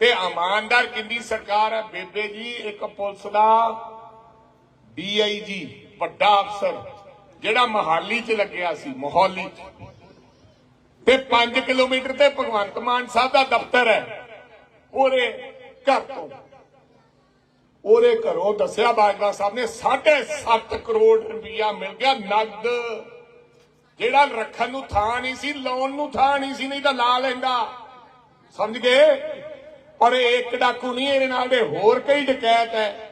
ਤੇ ਇਮਾਨਦਾਰ ਕਿੰਨੀ ਸਰਕਾਰ ਹੈ? ਬੇਬੇ ਜੀ, ਇੱਕ ਪੁਲਿਸ ਦਾ ਡੀਆਈਜੀ ਵੱਡਾ ਅਫਸਰ, ਜਿਹੜਾ ਮਹਾਲੀ 'ਚ ਲੱਗਿਆ ਸੀ, ਮੋਹਾਲੀ ਤੇ 5 ਕਿਲੋਮੀਟਰ ਤੇ ਭਗਵੰਤ ਮਾਨ ਸਾਹਿਬ ਦਾ ਦਫ਼ਤਰ ਹੈ, ਉਹਦੇ ਘਰ ਤੋਂ। ਉਹਦੇ ਘਰੋਂ ਦੱਸਿਆ ਬਾਜਵਾ ਸਾਹਿਬ ਨੇ 7.5 ਕਰੋੜ ਰੁਪਇਆ ਮਿਲ ਗਿਆ ਨਗਦ। ਜਿਹੜਾ ਰੱਖਣ ਨੂੰ ਥਾਂ ਨਹੀਂ ਸੀ, ਲਾਉਣ ਨੂੰ ਥਾਂ ਨਹੀਂ ਸੀ, ਨਹੀਂ ਤਾਂ ਲਾ ਲੈਂਦਾ। ਸਮਝ ਗਏ? ਪਰ ਇਹ ਇੱਕ ਡਾਕੂ ਨਹੀਂ, ਇਹਦੇ ਨਾਲ ਦੇ ਹੋਰ ਕਈ ਡਕੈਤ ਹੈ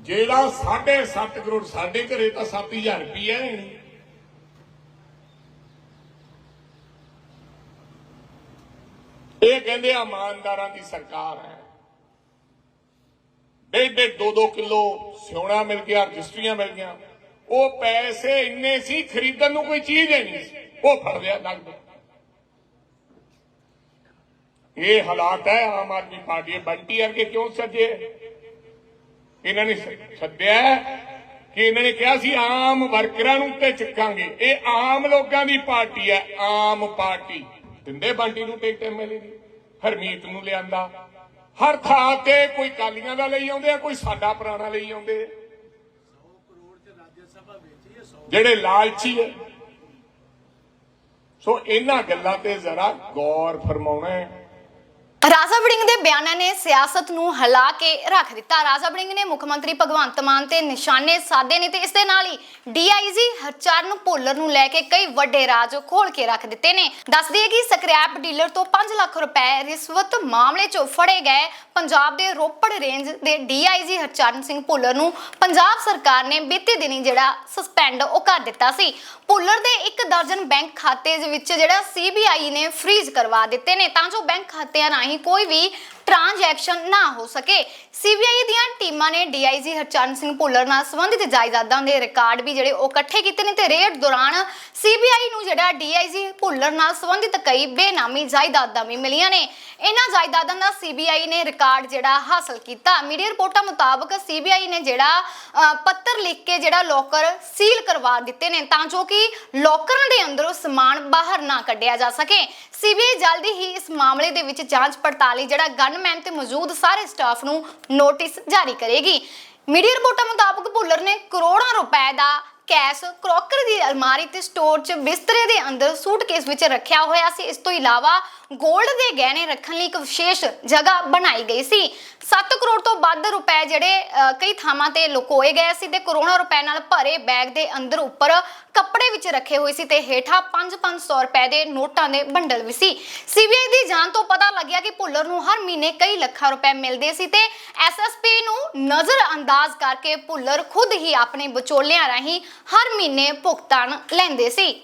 ਜਿਹੜਾ 7.5 ਕਰੋੜ ਸਾਡੇ ਘਰੇ ਤਾਂ 7000 ਰੁਪਇਆ ਹੈ ਨਹੀਂ। ਇਹ ਕਹਿੰਦੇ ਆ ਇਮਾਨਦਾਰਾਂ ਦੀ ਸਰਕਾਰ ਹੈ। ਡੇਢ ਡੇਢ ਦੋ ਦੋ ਕਿਲੋ ਸਿਉਣਾ ਮਿਲ ਗਿਆ, ਰਜਿਸਟਰੀਆਂ ਮਿਲ ਗਿਆ ਉਹ ਪੈਸੇ ਇੰਨੇ ਸੀ, ਖਰੀਦਣ ਨੂੰ ਕੋਈ ਚੀਜ਼ ਹੀ ਨਹੀਂ ਸੀ। ਉਹ ਫੜ ਲਿਆ ਨਗਦ। ਇਹ ਹਾਲਾਤ ਹੈ, ਆਮ ਆਦਮੀ ਪਾਰਟੀ ਬੰਟੀ ਵਰਗੇ ਕਿਉਂ ਸੱਜੇ? ਇਹਨਾਂ ਨੇ ਸੱਦਿਆ ਕਿ ਇਹਨਾਂ ਨੇ ਕਿਹਾ ਸੀ, ਆਮ ਵਰਕਰਾਂ ਨੂੰ ਤੇ ਚੱਕਾਂਗੇ। ਇਹ ਆਮ ਲੋਕਾਂ ਦੀ ਪਾਰਟੀ ਹੈ, ਆਮ ਪਾਰਟੀ। ਦਿੰਦੇ ਬੰਟੀ ਨੂੰ ਟਿਕਟ ਐਮਐਲਏ ਦੀ, ਹਰਮੀਤ ਨੂੰ ਲਿਆਂਦਾ। ਹਰ ਥਾਂ ਤੇ ਕੋਈ ਕਾਲੀਆਂ ਦਾ ਲਈ ਆਉਂਦੇ ਆ, ਕੋਈ ਸਾਡਾ ਪੁਰਾਣਾ ਲਈ ਆਉਂਦੇ ਆ। ਜਿਹੜੇ ਲਾਲਚੀ ਹੈ। ਸੋ ਇਹਨਾਂ ਗੱਲਾਂ ਤੇ ਜ਼ਰਾ ਗੌਰ ਫਰਮਾਉਣਾ ਹੈ। ਰਾਜਾ ਵੜਿੰਗ ਦੇ ਬਿਆਨਾਂ ਨੇ ਸਿਆਸਤ ਨੂੰ ਹਿਲਾ ਕੇ ਰੱਖ ਦਿੱਤਾ। ਰਾਜਾ ਵੜਿੰਗ ਨੇ ਮੁੱਖ ਮੰਤਰੀ ਭਗਵੰਤ ਮਾਨ ਤੇ ਨਿਸ਼ਾਨੇ ਸਾਧੇ ਨੇ ਤੇ ਇਸ ਦੇ ਨਾਲ ਹੀ ਡੀਆਈਜੀ ਹਰਚਰਨ ਭੁੱਲਰ ਨੂੰ ਲੈ ਕੇ ਕਈ ਵੱਡੇ ਰਾਜ ਖੋਲ ਕੇ ਰੱਖ ਦਿੱਤੇ ਨੇ। ਦੱਸ ਦਈਏ ਕਿ ਸਕ੍ਰੈਪ ਡੀਲਰ ਤੋਂ 5 ਲੱਖ ਰੁਪਏ ਰਿਸ਼ਵਤ ਮਾਮਲੇ 'ਚ ਫੜੇ ਗਏ। ਪੰਜਾਬ ਦੇ ਰੋਪੜ ਰੇਂਜ ਦੇ ਡੀਆਈਜੀ ਹਰਚਰਨ ਸਿੰਘ ਭੁੱਲਰ ਨੂੰ ਪੰਜਾਬ ਸਰਕਾਰ ਨੇ ਬੀਤੇ ਦਿਨੀ ਜਿਹੜਾ ਸਸਪੈਂਡ ਉਹ ਕਰ ਦਿੱਤਾ ਸੀ। ਭੁੱਲਰ ਦੇ ਇੱਕ ਦਰਜਨ ਬੈਂਕ ਖਾਤੇ ਦੇ ਵਿੱਚ ਜਿਹੜਾ ਸੀਬੀਆਈ ਨੇ ਫ੍ਰੀਜ਼ ਕਰਵਾ ਦਿੱਤੇ ਨੇ। ਤਾਂ ਜੋ ਬੈਂਕ ਖਾਤਿਆਂ ਰਾਹੀਂ ਕੋਈ ਕੋਈ ਵੀ ਟ੍ਰਾਂਜੈਕਸ਼ਨ ਨਾ ਹੋ ਸਕੇ। ਸੀਬੀਆਈ ਦੀਆਂ ਟੀਮਾਂ ਨੇ ਡੀਆਈਜੀ ਹਰਚਰਨ ਸਿੰਘ ਭੁੱਲਰ ਨਾਲ ਸੰਬੰਧਿਤ ਜਾਇਦਾਦਾਂ ਦੇ ਰਿਕਾਰਡ ਵੀ ਜਿਹੜੇ ਉਹ ਇਕੱਠੇ ਕੀਤੇ ਨੇ ਤੇ ਰੇਡ ਦੌਰਾਨ ਸੀਬੀਆਈ ਨੂੰ ਜਿਹੜਾ ਡੀਆਈਜੀ ਭੁੱਲਰ ਨਾਲ ਸੰਬੰਧਿਤ ਕਈ ਬੇਨਾਮੀ ਜਾਇਦਾਦਾਂ ਵੀ ਮਿਲੀਆਂ ਨੇ। ਇਹਨਾਂ ਜਾਇਦਾਦਾਂ ਦਾ ਸੀਬੀਆਈ ਨੇ ਰਿਕਾਰਡ ਜਿਹੜਾ ਹਾਸਲ ਕੀਤਾ। ਮੀਡੀਆ ਰਿਪੋਰਟਾਂ ਮੁਤਾਬਕ ਸੀਬੀਆਈ ਨੇ ਜਿਹੜਾ ਪੱਤਰ ਲਿਖ ਕੇ ਜਿਹੜਾ ਲੋਕਰ ਸੀਲ ਕਰਵਾ ਦਿੱਤੇ ਨੇ ਤਾਂ ਜੋ ਕਿ ਲੋਕਰਾਂ ਦੇ ਅੰਦਰੋਂ ਸਮਾਨ ਬਾਹਰ ਨਾ ਕੱਢਿਆ ਜਾ ਸਕੇ। ਸੀਬੀਆਈ ਜਲਦੀ ਹੀ ਇਸ ਮਾਮਲੇ ਦੇ ਵਿੱਚ ਜਾਂਚ ਪੜਤਾਲੀ ਜਿਹੜਾ ਗਨਮੈਨ ਤੇ ਮੌਜੂਦ ਸਾਰੇ ਸਟਾਫ ਨੂੰ ਨੋਟਿਸ ਜਾਰੀ ਕਰੇਗੀ। ਮੀਡੀਆ ਰਿਪੋਰਟਾਂ ਮੁਤਾਬਕ ਭੁੱਲਰ ਨੇ ਕਰੋੜਾਂ ਰੁਪਏ ਦਾ ਕੈਸ਼ ਕਰੋਕਰ ਦੀ ਅਲਮਾਰੀ ਤੇ ਸਟੋਰ 'ਚ ਬਿਸਤਰੇ ਦੇ ਅੰਦਰ ਸੂਟਕੇਸ ਵਿੱਚ ਰੱਖਿਆ ਹੋਇਆ ਸੀ। ਇਸ ਤੋਂ ਇਲਾਵਾ 골ਡ ਦੇ ਗਹਿਣੇ ਰੱਖਣ ਲਈ ਇੱਕ ਵਿਸ਼ੇਸ਼ ਜਗ੍ਹਾ ਬਣਾਈ ਗਈ ਸੀ। 7 ਕਰੋੜ ਤੋਂ ਵੱਧ ਰੁਪਏ ਜਿਹੜੇ ਕਈ ਥਾਵਾਂ ਤੇ ਲੁਕੋਏ ਗਏ ਸੀ ਤੇ ਕਰੋੜਾਂ ਰੁਪਏ ਨਾਲ ਭਰੇ ਬੈਗ ਦੇ ਅੰਦਰ ਉੱਪਰ ਕੱਪੜੇ ਵਿੱਚ ਰੱਖੇ ਹੋਏ ਸੀ ਤੇ ਹੇਠਾਂ 5-500 ਰੁਪਏ ਦੇ ਨੋਟਾਂ ਦੇ ਬੰਡਲ ਵੀ ਸੀ। ਸੀਬੀਆਈ ਦੀ ਜਾਂਚ ਤੋਂ ਪਤਾ ਲੱਗਿਆ ਕਿ ਭੁੱਲਰ ਨੂੰ ਹਰ ਮਹੀਨੇ ਕਈ ਲੱਖਾਂ ਰੁਪਏ ਮਿਲਦੇ ਸੀ ਤੇ ਐਸਐਸਪੀ ਨੂੰ ਨਜ਼ਰ ਅੰਦਾਜ਼ ਕਰਕੇ ਭੁੱਲਰ ਖੁਦ ਹੀ ਆਪਣੇ ਵਿਚੋਲਿਆਂ ਰਾਹੀਂ ਹਰ ਮਹੀਨੇ ਭੁਗਤਾਨ ਲੈਂਦੇ ਸੀ।